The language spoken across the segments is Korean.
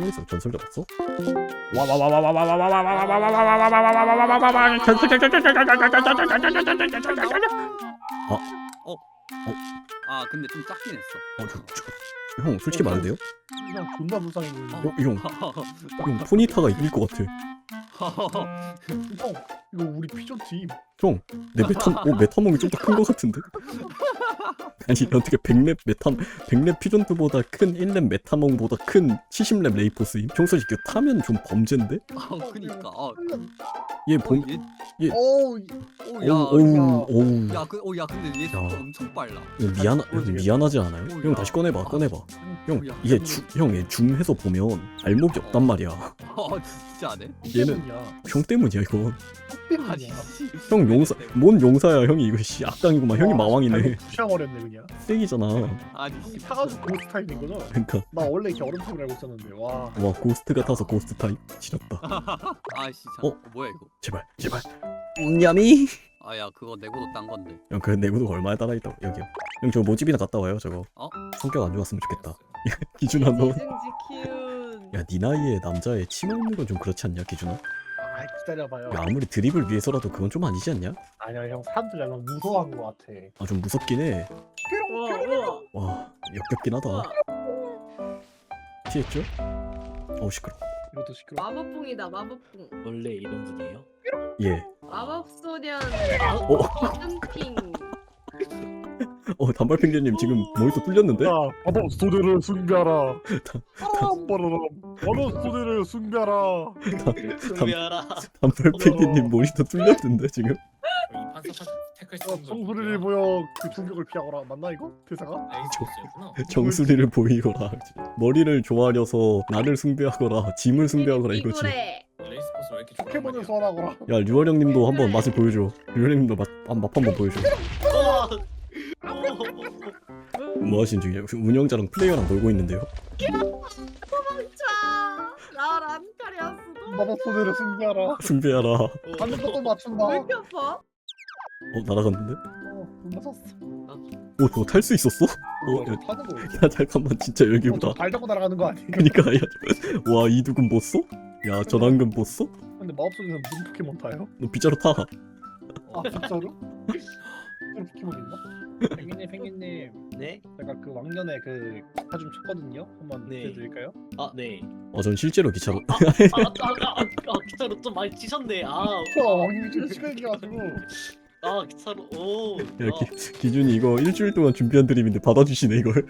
통일성 전설 잡았어? 아 근데 좀 작긴 했어. 어, 저, 저, 형 솔직히 말해도 돼요? 그냥 존나 불쌍해 보이네. 어, 형, 형 포니타가 이길 것 같아. 형, 이거 우리 피존 팀. 내 메타, 어 메타몽이 좀 더 큰 것 같은데? 아니 어떻게 100렙 메타, 100렙 피존트보다 큰 1렙 메타몽보다 큰 70렙 레이포스임? 평소에 이거 타면 좀 범죄인데? 어 그니까. 어, 얘 봄, 얘, 어우, 오, 야, 오우, 오우. 야, 그, 어, 야, 근데 얘 속도 야. 엄청 빨라. 미안, 형 미안하지 않아요? 오, 형 야. 다시 꺼내봐, 아, 꺼내봐. 형, 야, 얘 야, 주, 형, 얘 줌해서 보면 알목이 없단 말이야. 어, 진짜네. 얘는 때문이야. 형 때문이야 이거. 아니, 때문이야. 씨. 형 용사, 뭔 용사야 형이 이거 씨 악당이구만. 형이 와, 마왕이네. 부셔버렸네 그냥. 쓰레기잖아. 아니, 씨. 타가지고 고스트 타입인 거죠? 그러니까 나 원래 이렇게 얼음 타입을 알고 있었는데 와. 와 고스트 같아서 고스트 타입 지렸다. 아씨, 참. 어? 어? 뭐야 이거? 제발, 제발. 냠이. 아, 야, 그거 내고도 딴 건데. 형, 그 내구도가 얼마에 따라 있다고 여기요. 형, 저 모집이나 갔다 와요, 저거. 어? 성격 안 좋았으면 좋겠다. 야, 기준아 너. 기승지 키운. 야, 네 나이에 남자애 치마 입는 건 좀 그렇지 않냐, 기준아? 야, 아 기다려봐요. 아무리 드립을 위해서라도 그건 좀 아니지 않냐? 아니야 형 사람들 약간 무서워한 것 같아. 아, 좀 무섭긴 해. 우와 우와. 와, 역겹긴 하다. 우와. 피했죠? 어우 시끄러. 이것도 시끄러. 마법풍이다 마법풍. 원래 이런 분이에요? 예. 마법소년 어, 기승핑. 어 단발펭귄님 지금 모니터 뚫렸는데? 자, 바다 소리를 숭배하라. 바람 바라람. 바다 소리를 숭배하라. 준비하라 단발펭귄님 모니터 뚫렸는데 지금? 태클 어, 쓰는 거 정수리를 보여 그 충격을 피하거라. 맞나 이거 대사가? 에이스였구나. 정수리를 보이거라. 머리를 조아려서 나를 숭배하거라. 짐을 숭배하거라 이거지. 이거래. 레이스포스 왜 이렇게 좋아? 포켓몬을 소환하거라. 야 류어령님도 한번 맛을 보여줘. 류어령님도 맛, 맛 한번 보여줘. 뭐 하시는 중이에요? 운영자랑 플레이어랑 놀고 있는데요? 자, 나안. 바다 소리를 숭배하라. 숭배하라. 어 하는 것도 맞춘다. 왜 이렇게 아파? 날아갔는데? 어, 못 맞았어. 어 그거 탈 수 있었어? 어, 이거 야, 타는 거. 야 잠깐만 진짜 여기보다. 어, 발 잡고 날아가는 거 아니야? 그니까 야, 와 이두근 못 써? 야 전환근 못 써? 근데 마법소리는 무슨 포켓몬 타요? 너 빗자루 타. 아 진짜로? 그런 포켓몬 있나? 펭귄님 네? 제가 그 왕년에 그 기타 좀 쳤거든요 한번 네. 들려드릴까요? 아 네. 어전 실제로 기차로. 아, 아, 아, 아, 아 기차로 좀 많이 치셨네. 아, 와 왕님이 좀 시간이가지고 아 기차로 오. 야, 아, 기, 기준이 이거 일주일 동안 준비한 드립인데 받아주시네 이걸.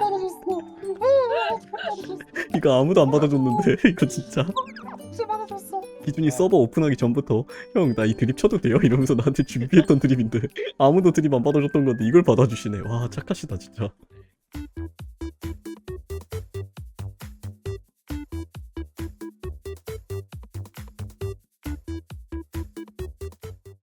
받아줬어 손 받아줬어 이거 아무도 안 받아줬는데 이거 진짜. 손 받아줬어 기준이 서버 오픈하기 전부터 형 나 이 드립 쳐도 돼요? 이러면서 나한테 준비했던 드립인데 아무도 드립 안 받아줬던 건데 이걸 받아주시네. 와 착하시다 진짜.